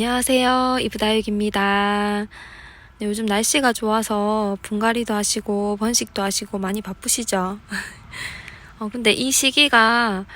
안녕하세요. 이브다육입니다. 네, 요즘 날씨가 좋아서 분갈이도 하시고 번식도 하시고 많이 바쁘시죠? 어, 근데 이 시기가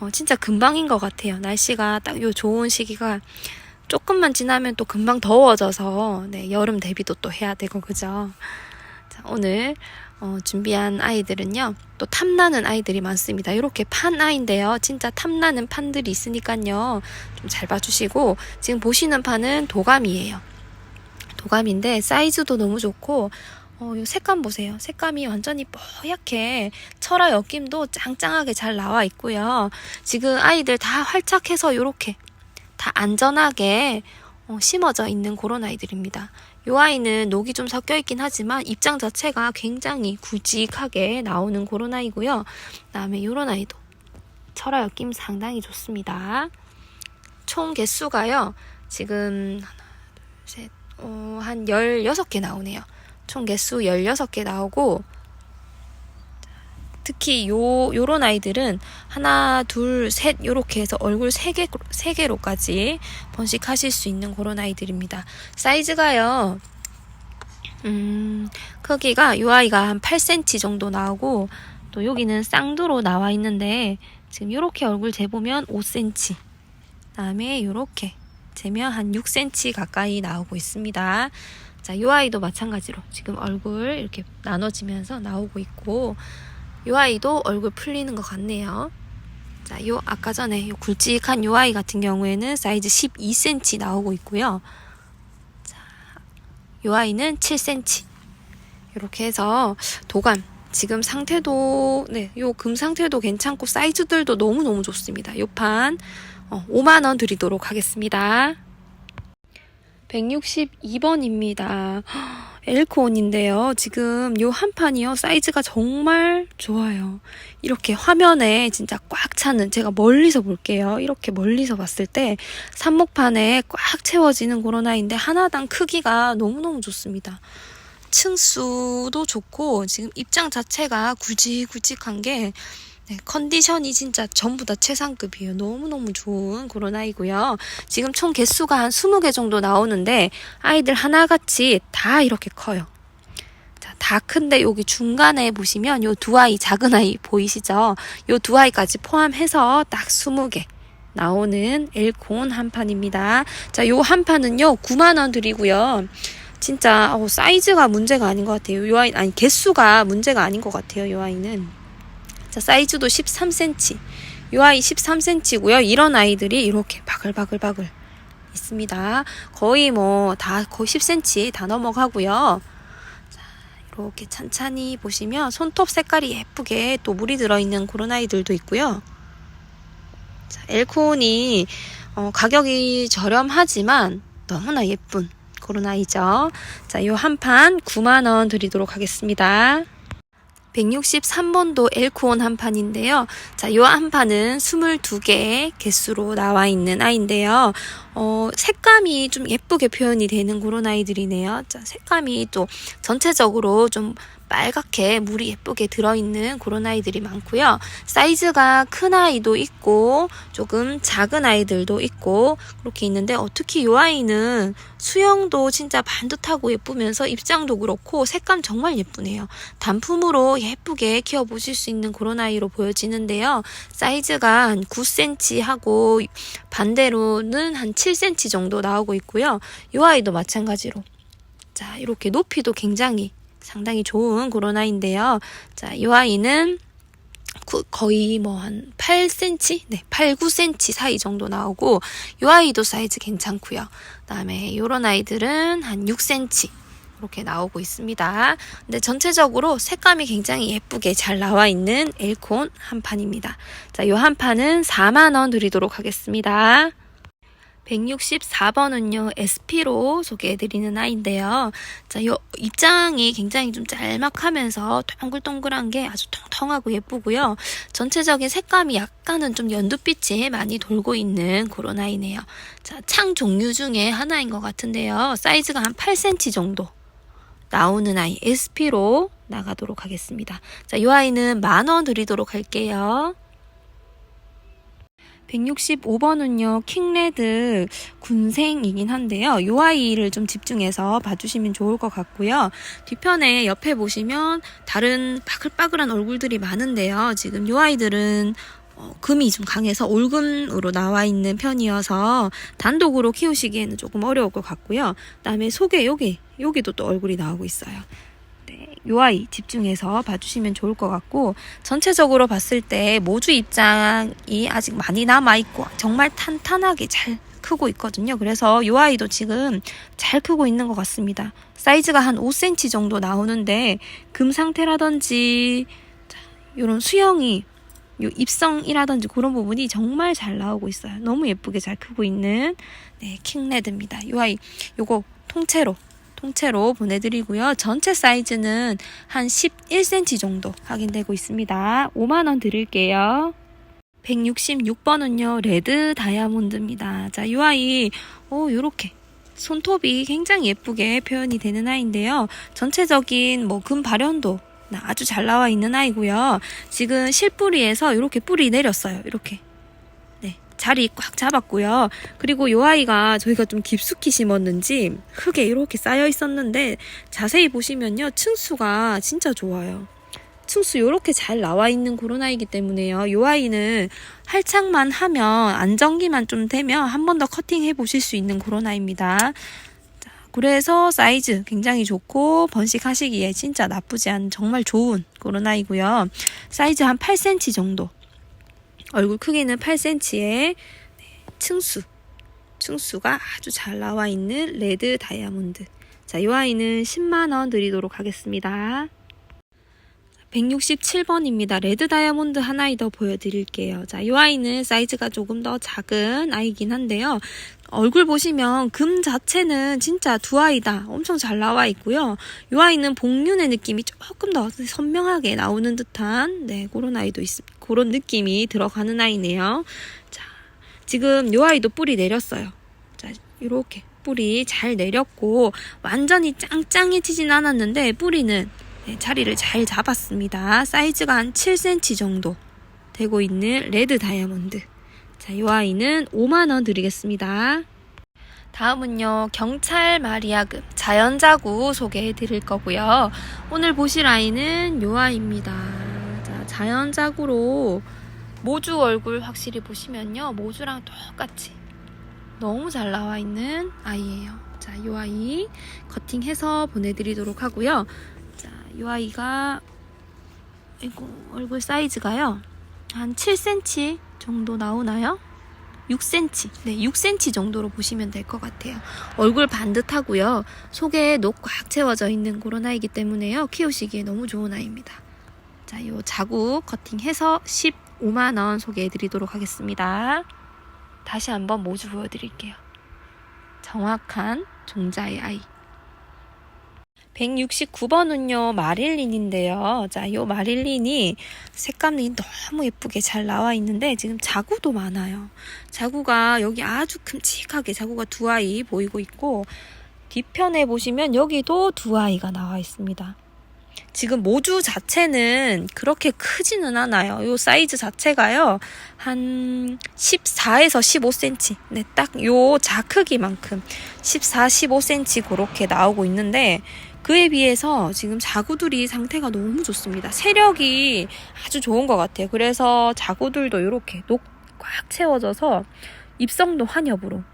어, 진짜 금방인 것 같아요. 날씨가 딱 요 좋은 시기가 조금만 지나면 또 금방 더워져서 네, 여름 대비도 또 해야 되고 그죠? 자, 오늘 어, 준비한 아이들은요. 또 탐나는 아이들이 많습니다. 이렇게 판 아이인데요. 진짜 탐나는 판들이 있으니까요. 좀 잘 봐주시고 지금 보시는 판은 도감이에요. 도감인데 사이즈도 너무 좋고 어, 요 색감 보세요. 색감이 완전히 뽀얗게 철화 엮임도 짱짱하게 잘 나와 있고요. 지금 아이들 다 활착해서 이렇게 다 안전하게 어, 심어져 있는 그런 아이들입니다. 이 아이는 녹이 좀 섞여 있긴 하지만 입장 자체가 굉장히 굵직하게 나오는 그런 아이고요. 그다음에 이런 아이도 철화 엮임 상당히 좋습니다. 총 개수가요. 지금 하나, 둘, 셋, 어, 한 16개 나오네요. 총 개수 16개 나오고 특히 요 요런 아이들은 하나, 둘, 셋 요렇게 해서 얼굴 세 개, 세 개로까지 번식하실 수 있는 그런 아이들입니다. 사이즈가요. 음, 크기가 요 아이가 한 8cm 정도 나오고 또 여기는 쌍두로 나와 있는데 지금 요렇게 얼굴 재보면 5cm. 그다음에 요렇게 재면 한 6cm 가까이 나오고 있습니다. 자, 요 아이도 마찬가지로 지금 얼굴 이렇게 나눠지면서 나오고 있고 요 아이도 얼굴 풀리는 것 같네요. 자, 요 아까 전에 요 굵직한 요 아이 같은 경우에는 사이즈 12cm 나오고 있고요. 자, 요 아이는 7cm. 이렇게 해서 도감 지금 상태도 네, 요 금 상태도 괜찮고 사이즈들도 너무너무 좋습니다. 요판 어, 5만 원 드리도록 하겠습니다. 162번입니다. 엘코온인데요. 지금 요 한 판이요. 사이즈가 정말 좋아요. 이렇게 화면에 진짜 꽉 차는 제가 멀리서 볼게요. 이렇게 멀리서 봤을 때 삽목판에 꽉 채워지는 아이인데 하나당 크기가 너무너무 좋습니다. 층수도 좋고 지금 입장 자체가 굵직굵직한 게 네, 컨디션이 진짜 전부 다 최상급이에요. 너무너무 좋은 그런 아이고요. 지금 총 개수가 한 20개 정도 나오는데 아이들 하나같이 다 이렇게 커요. 자, 다 큰데 여기 중간에 보시면 요 두 아이 작은 아이 보이시죠? 요 두 아이까지 포함해서 딱 20개 나오는 엘콘 한 판입니다. 자, 요 한 판은요 9만 원 드리고요. 진짜 어, 사이즈가 문제가 아닌 것 같아요. 요 아이 아니 개수가 문제가 아닌 것 같아요. 요 아이는. 자, 사이즈도 13cm. 요 아이 13cm고요. 이런 아이들이 이렇게 바글바글바글 있습니다. 거의 뭐 다 거의 10cm 다 넘어가고요. 자, 이렇게 찬찬히 보시면 손톱 색깔이 예쁘게 또 물이 들어있는 그런 아이들도 있고요. 자, 엘코온이 어, 가격이 저렴하지만 너무나 예쁜 그런 아이죠. 자, 요 한 판 9만원 드리도록 하겠습니다. 163번도 엘코온 한 판인데요. 자, 요 한 판은 22개 개수로 나와 있는 아이인데요. 어, 색감이 좀 예쁘게 표현이 되는 그런 아이들이네요. 자, 색감이 또 전체적으로 좀 빨갛게 물이 예쁘게 들어있는 그런 아이들이 많고요. 사이즈가 큰 아이도 있고 조금 작은 아이들도 있고 그렇게 있는데 어, 특히 이 아이는 수영도 진짜 반듯하고 예쁘면서 입장도 그렇고 색감 정말 예쁘네요. 단품으로 예쁘게 키워보실 수 있는 그런 아이로 보여지는데요. 사이즈가 한 9cm 하고 반대로는 한 7cm 정도 나오고 있고요. 이 아이도 마찬가지로 자 이렇게 높이도 굉장히 상당히 좋은 아이인데요. 자, 이 아이는 구, 거의 뭐 한 8cm? 네, 8, 9cm 사이 정도 나오고, 이 아이도 사이즈 괜찮고요. 그 다음에 요런 아이들은 한 6cm. 이렇게 나오고 있습니다. 근데 전체적으로 색감이 굉장히 예쁘게 잘 나와 있는 엘콘 한 판입니다. 자, 요 한 판은 4만원 드리도록 하겠습니다. 164번은요, SP로 소개해드리는 아이인데요. 자, 요 입장이 굉장히 좀 짤막하면서 동글동글한 게 아주 통통하고 예쁘고요. 전체적인 색감이 약간은 좀 연두빛이 많이 돌고 있는 그런 아이네요. 자, 창 종류 중에 하나인 것 같은데요. 사이즈가 한 8cm 정도 나오는 아이 SP로 나가도록 하겠습니다. 자, 이 아이는 만 원 드리도록 할게요. 165번은요, 킹레드 군생이긴 한데요. 요 아이를 좀 집중해서 봐주시면 좋을 것 같고요. 뒤편에 옆에 보시면 다른 빠글빠글한 얼굴들이 많은데요. 지금 요 아이들은 어, 금이 좀 강해서 올금으로 나와 있는 편이어서 단독으로 키우시기에는 조금 어려울 것 같고요. 그 다음에 속에 여기 여기도 또 얼굴이 나오고 있어요. 네, 요 아이 집중해서 봐주시면 좋을 것 같고 전체적으로 봤을 때 모주 입장이 아직 많이 남아 있고 정말 탄탄하게 잘 크고 있거든요. 그래서 요 아이도 지금 잘 크고 있는 것 같습니다. 사이즈가 한 5cm 정도 나오는데 금 상태라든지 이런 수영이 요 입성이라든지 그런 부분이 정말 잘 나오고 있어요. 너무 예쁘게 잘 크고 있는 네, 킹레드입니다. 요 아이 요거 통째로 통째로 보내드리고요. 전체 사이즈는 한 11cm 정도 확인되고 있습니다. 5만원 드릴게요. 166번은요, 레드 다이아몬드입니다. 자, 이 아이, 어, 요렇게. 손톱이 굉장히 예쁘게 표현이 되는 아이인데요. 전체적인 뭐 금 발현도 아주 잘 나와 있는 아이고요. 지금 실뿌리에서 이렇게 뿌리 내렸어요. 이렇게. 네. 자리 꽉 잡았고요. 그리고 요 아이가 저희가 좀 깊숙이 심었는지 흙에 이렇게 쌓여 있었는데 자세히 보시면요. 층수가 진짜 좋아요. 층수 이렇게 잘 나와 있는 아이기 때문에요. 요 아이는 할착만 하면 안정기만 좀 되면 한 번 더 커팅해 보실 수 있는. 자, 그래서 사이즈 굉장히 좋고 번식하시기에 진짜 나쁘지 않은 정말 좋은 그런 아이고요. 사이즈 한 8cm 정도. 얼굴 크기는 8cm의 층수. 층수가 아주 잘 나와 있는 레드 다이아몬드. 자, 이 아이는 10만원 드리도록 하겠습니다. 167번입니다. 레드 다이아몬드 하나 더 보여드릴게요. 자, 이 아이는 사이즈가 조금 더 작은 아이긴 한데요. 얼굴 보시면 금 자체는 진짜 두 아이다. 엄청 잘 나와 있고요. 이 아이는 복륜의 느낌이 조금 더 선명하게 나오는 듯한, 네, 그런 아이도 있, 그런 느낌이 들어가는 아이네요. 자, 지금 이 아이도 뿌리 내렸어요. 자, 이렇게 뿌리 잘 내렸고, 완전히 짱짱해지진 않았는데, 뿌리는 네, 자리를 잘 잡았습니다. 사이즈가 한 7cm 정도 되고 있는 레드 다이아몬드. 자, 이 아이는 5만원 드리겠습니다. 다음은요, 경찰 마리아금 자연자구 소개해 드릴 거고요. 오늘 보실 아이는 요 아이입니다. 자, 자연자구로 모주 얼굴 확실히 보시면요, 모주랑 똑같이 너무 잘 나와 있는 아이예요. 자, 요 아이 커팅해서 보내드리도록 하고요. 자, 이 아이가 이거 얼굴 사이즈가요. 한 7cm 정도 나오나요? 6cm. 네, 6cm 정도로 보시면 될 것 같아요. 얼굴 반듯하고요. 속에 녹 꽉 채워져 있는 그런 아이기 때문에요. 키우시기에 너무 좋은 아이입니다. 자, 요 자국 커팅해서 15만 원 소개해 드리도록 하겠습니다. 다시 한번 모주 보여 드릴게요. 정확한 종자의 아이. 169번은요, 마릴린인데요. 자, 요 마릴린이 색감이 너무 예쁘게 잘 나와 있는데, 지금 자구도 많아요. 자구가 여기 아주 큼직하게 자구가 두 아이 보이고 있고, 뒤편에 보시면 여기도 두 아이가 나와 있습니다. 지금 모주 자체는 그렇게 크지는 않아요. 요 사이즈 자체가요. 한 14에서 15cm. 네, 딱 요 자 크기만큼 14, 15cm 그렇게 나오고 있는데 그에 비해서 지금 자구들이 상태가 너무 좋습니다. 세력이 아주 좋은 것 같아요. 그래서 자구들도 이렇게 녹 꽉 채워져서 입성도 환엽으로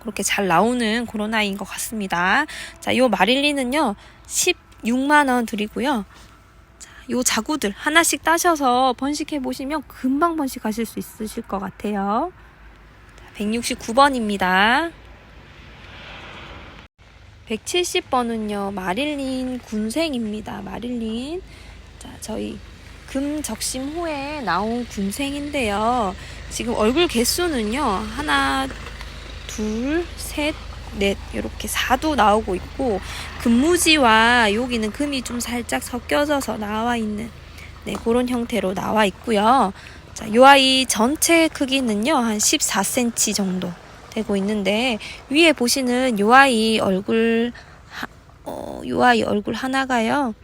그렇게 잘 나오는 그런 아이인 것 같습니다. 자, 요 마릴리는요, 16만원 드리고요. 자, 요 자구들 하나씩 따셔서 번식해 보시면 금방 번식하실 수 있으실 것 같아요. 169번입니다. 170번은요, 마릴린 군생입니다. 마릴린. 자, 저희 금 적심 후에 나온 군생인데요. 지금 얼굴 개수는요, 하나, 둘, 셋, 넷, 이렇게 4도 나오고 있고, 금무지와 여기는 금이 좀 살짝 섞여져서 나와 있는, 네, 그런 형태로 나와 있고요. 자, 요 아이 전체 크기는요, 한 14cm 정도 되고 있는데, 위에 보시는 요 아이 얼굴, 하, 어, 요 아이 얼굴 하나가요,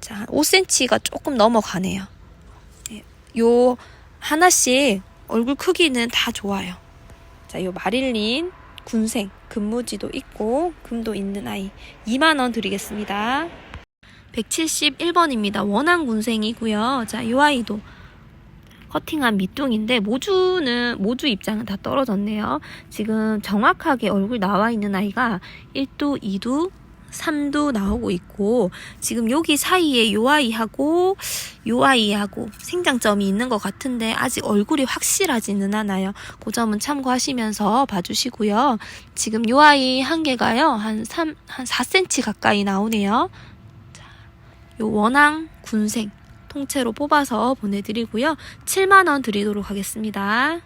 자, 5cm가 조금 넘어가네요. 네, 요, 하나씩 얼굴 크기는 다 좋아요. 자, 요 마릴린 군생 금무지도 있고 금도 있는 아이 2만 원 드리겠습니다. 171번입니다. 원한 군생이고요. 자, 이 아이도 커팅한 밑둥인데 모주는 모주 입장은 다 떨어졌네요. 지금 정확하게 얼굴 나와 있는 아이가 1두, 2두, 3두 나오고 있고 지금 여기 사이에 요 아이하고 요 아이하고 생장점이 있는 것 같은데 아직 얼굴이 확실하지는 않아요. 그 점은 참고하시면서 봐주시고요. 지금 요 아이 한 개가요 한 3, 한 4cm 가까이 나오네요. 자, 요 원앙 군생 통째로 뽑아서 보내드리고요. 7만원 드리도록 하겠습니다.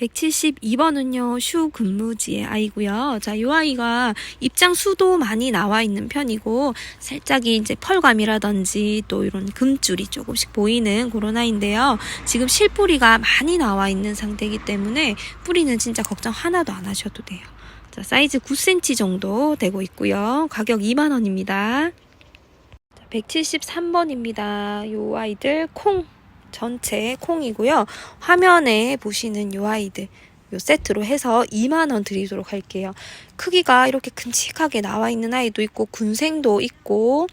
172번은요, 슈 근무지의 아이고요. 자, 이 아이가 입장 수도 많이 나와 있는 편이고, 살짝이 이제 펄감이라든지 또 이런 금줄이 조금씩 보이는 그런 아이인데요. 지금 실뿌리가 많이 나와 있는 상태이기 때문에 뿌리는 진짜 걱정 하나도 안 하셔도 돼요. 자, 사이즈 9cm 정도 되고 있고요. 가격 2만원입니다. 173번입니다. 요 아이들 콩 전체 콩이고요. 화면에 보시는 요 아이들 요 세트로 해서 2만 원 드리도록 할게요. 크기가 이렇게 큼직하게 나와 있는 아이도 있고 군생도 있고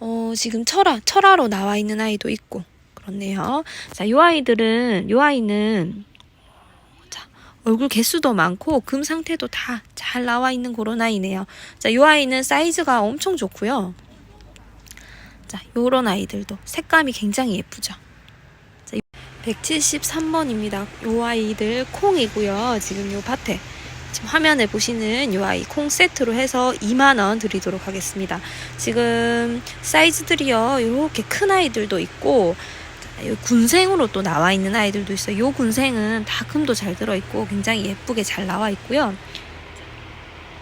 어, 지금 철화 철화로 나와 있는 아이도 있고 그렇네요. 자, 요 아이들은 요 아이는 자, 얼굴 개수도 많고 금 상태도 다 잘 나와 있는 그런 아이네요. 자, 요 아이는 사이즈가 엄청 좋고요. 자, 요런 아이들도 색감이 굉장히 예쁘죠. 자, 173번입니다. 요 아이들 콩이고요. 지금 요 밭에 지금 화면에 보시는 요 아이 콩 세트로 해서 2만 원 드리도록 하겠습니다. 지금 사이즈들이요. 이렇게 큰 아이들도 있고 군생으로 또 나와 있는 아이들도 있어요. 요 군생은 다 금도 잘 들어 있고 굉장히 예쁘게 잘 나와 있고요.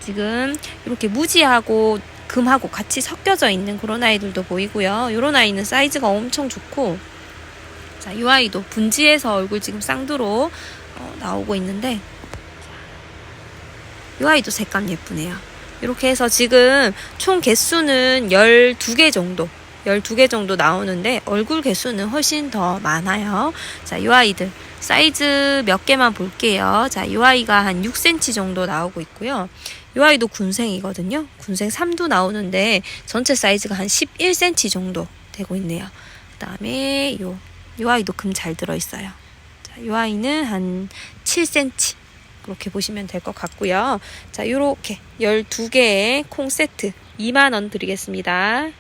지금 이렇게 무지하고 금하고 같이 섞여져 있는 그런 아이들도 보이고요. 이런 아이는 사이즈가 엄청 좋고 자, 이 아이도 분지에서 얼굴 지금 쌍두로 어, 나오고 있는데 이 아이도 색감 예쁘네요. 이렇게 해서 지금 총 개수는 12개 정도 12개 정도 나오는데 얼굴 개수는 훨씬 더 많아요. 자, 이 아이들 사이즈 몇 개만 볼게요. 자, 이 아이가 한 6cm 정도 나오고 있고요. 이 아이도 군생이거든요. 군생 3도 나오는데 전체 사이즈가 한 11cm 정도 되고 있네요. 그 다음에 요, 요 아이도 금 잘 들어 있어요. 자, 요 아이는 한 7cm 그렇게 보시면 될 것 같고요. 자, 요렇게 12개의 콩 세트 2만 원 드리겠습니다.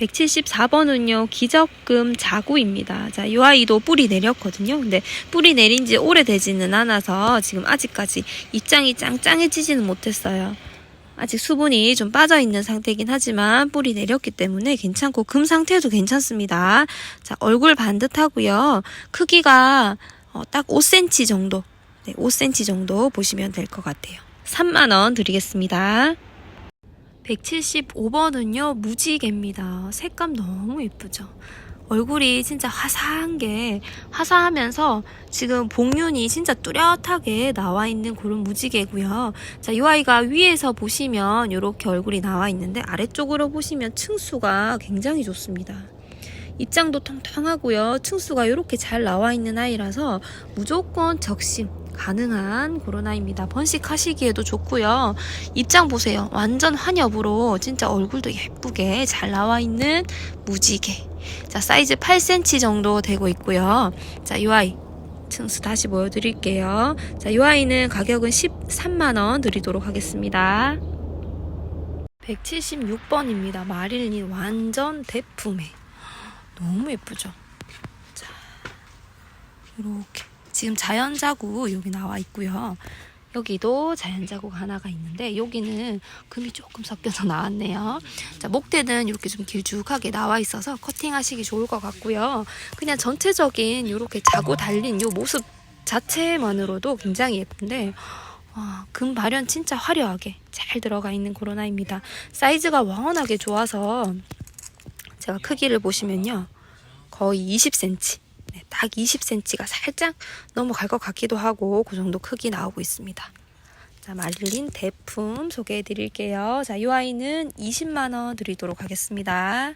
174번은요, 기적금 자구입니다. 자, 이 아이도 뿌리 내렸거든요. 근데 뿌리 내린 지 오래되지는 않아서 지금 아직까지 입장이 짱짱해지지는 못했어요. 아직 수분이 좀 빠져 있는 상태이긴 하지만 뿌리 내렸기 때문에 괜찮고 금 상태도 괜찮습니다. 자, 얼굴 반듯하고요. 크기가 어, 딱 5cm 정도, 네, 5cm 정도 보시면 될 것 같아요. 3만원 드리겠습니다. 175번은요, 무지개입니다. 색감 너무 예쁘죠? 얼굴이 진짜 화사한 게, 화사하면서 지금 복륜이 진짜 뚜렷하게 나와 있는 그런 무지개고요. 자, 이 아이가 위에서 보시면 이렇게 얼굴이 나와 있는데, 아래쪽으로 보시면 층수가 굉장히 좋습니다. 입장도 통통하고요. 층수가 이렇게 잘 나와 있는 아이라서 무조건 적심 가능한 아이입니다. 번식하시기에도 좋고요. 입장 보세요. 완전 환엽으로 진짜 얼굴도 예쁘게 잘 나와 있는 무지개. 자, 사이즈 8cm 정도 되고 있고요. 자, 이 아이 층수 다시 보여드릴게요. 자, 이 아이는 가격은 13만원 드리도록 하겠습니다. 176번입니다. 마릴린 완전 대품에. 너무 예쁘죠? 자, 이렇게. 지금 자연 자국 여기 나와 있고요. 여기도 자연 자국 하나가 있는데 여기는 금이 조금 섞여서 나왔네요. 자, 목대는 이렇게 좀 길쭉하게 나와 있어서 커팅하시기 좋을 것 같고요. 그냥 전체적인 이렇게 자고 달린 이 모습 자체만으로도 굉장히 예쁜데 와, 금 발현 진짜 화려하게 잘 들어가 있는 아이입니다. 사이즈가 워낙에 좋아서 제가 크기를 보시면요. 거의 20cm. 네, 딱 20cm가 살짝 넘어갈 것 같기도 하고 그 정도 크기 나오고 있습니다. 자, 마릴린 대품 소개해 드릴게요. 자, 이 아이는 20만 원 드리도록 하겠습니다.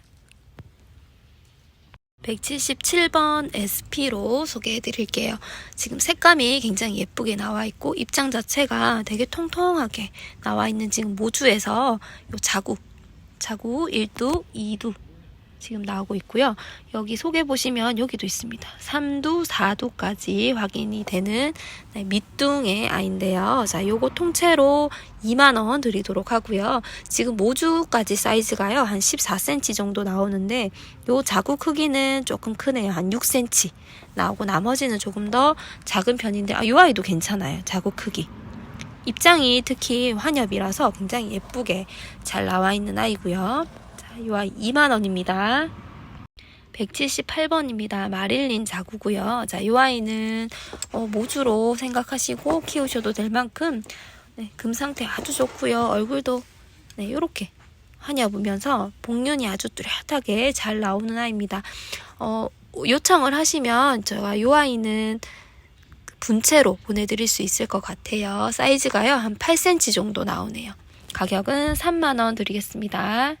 177번 SP로 소개해 드릴게요. 지금 색감이 굉장히 예쁘게 나와 있고 입장 자체가 되게 통통하게 나와 있는 지금 모주에서 요 자구, 자구 1두, 2두 지금 나오고 있고요. 여기 속에 보시면 여기도 있습니다. 3두, 4두까지 확인이 되는 네, 밑둥의 아이인데요. 자, 요거 통째로 2만원 드리도록 하고요. 지금 모주까지 사이즈가요. 한 14cm 정도 나오는데 요 자구 크기는 조금 크네요. 한 6cm 나오고 나머지는 조금 더 작은 편인데 아, 요 아이도 괜찮아요. 자구 크기. 입장이 특히 환엽이라서 굉장히 예쁘게 잘 나와 있는 아이고요. 자, 이 아이 2만 원입니다. 178번입니다. 마릴린 자구고요. 자, 이 아이는 어, 모주로 생각하시고 키우셔도 될 만큼 네, 금 상태 아주 좋고요. 얼굴도 네, 이렇게 환엽으면서 복륜이 아주 뚜렷하게 잘 나오는 아이입니다. 어, 요청을 하시면 제가 이 아이는 분체로 보내드릴 수 있을 것 같아요. 사이즈가요, 한 8cm 정도 나오네요. 가격은 3만원 드리겠습니다.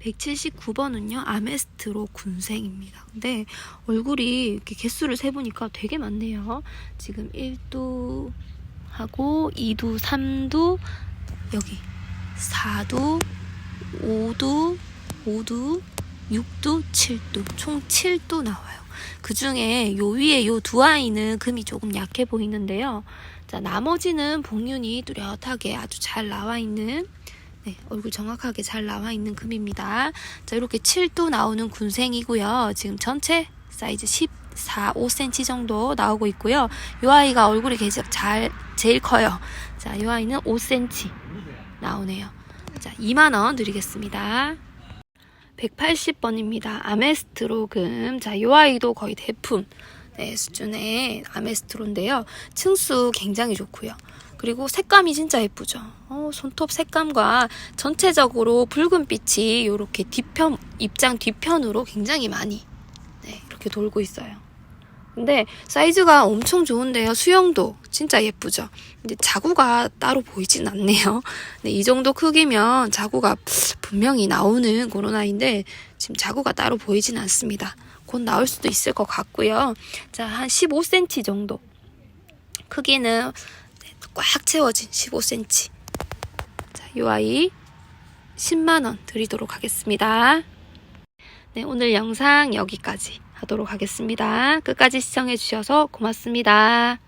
179번은요, 아메스트로 군생입니다. 근데 얼굴이 이렇게 개수를 세보니까 되게 많네요. 지금 1두 하고 2두, 3두, 여기 4두, 5두, 5두, 6두, 7두, 총 7두 나와요. 그 중에 요 위에 요 두 아이는 금이 조금 약해 보이는데요. 자, 나머지는 복륜이 뚜렷하게 아주 잘 나와 있는 네, 얼굴 정확하게 잘 나와 있는 금입니다. 자, 이렇게 7도 나오는 군생이고요. 지금 전체 사이즈 14, 5cm 정도 나오고 있고요. 이 아이가 얼굴이 계속 잘, 제일 커요. 자, 이 아이는 5cm 나오네요. 자, 2만원 드리겠습니다. 180번입니다. 아메스트로금. 자, 이 아이도 거의 대품 네, 수준의 아메스트로인데요. 층수 굉장히 좋고요. 그리고 색감이 진짜 예쁘죠. 어, 손톱 색감과 전체적으로 붉은빛이 이렇게 뒤편 입장 뒤편으로 굉장히 많이 네, 이렇게 돌고 있어요. 근데 사이즈가 엄청 좋은데요. 수영도 진짜 예쁘죠. 근데 자구가 따로 보이진 않네요. 네, 이 정도 크기면 자구가 분명히 나오는 아이인데 지금 자구가 따로 보이진 않습니다. 곧 나올 수도 있을 것 같고요. 자, 한 15cm 정도. 크기는 네, 꽉 채워진 15cm. 자, 이 아이 10만원 드리도록 하겠습니다. 네, 오늘 영상 여기까지 하도록 하겠습니다. 끝까지 시청해주셔서 고맙습니다.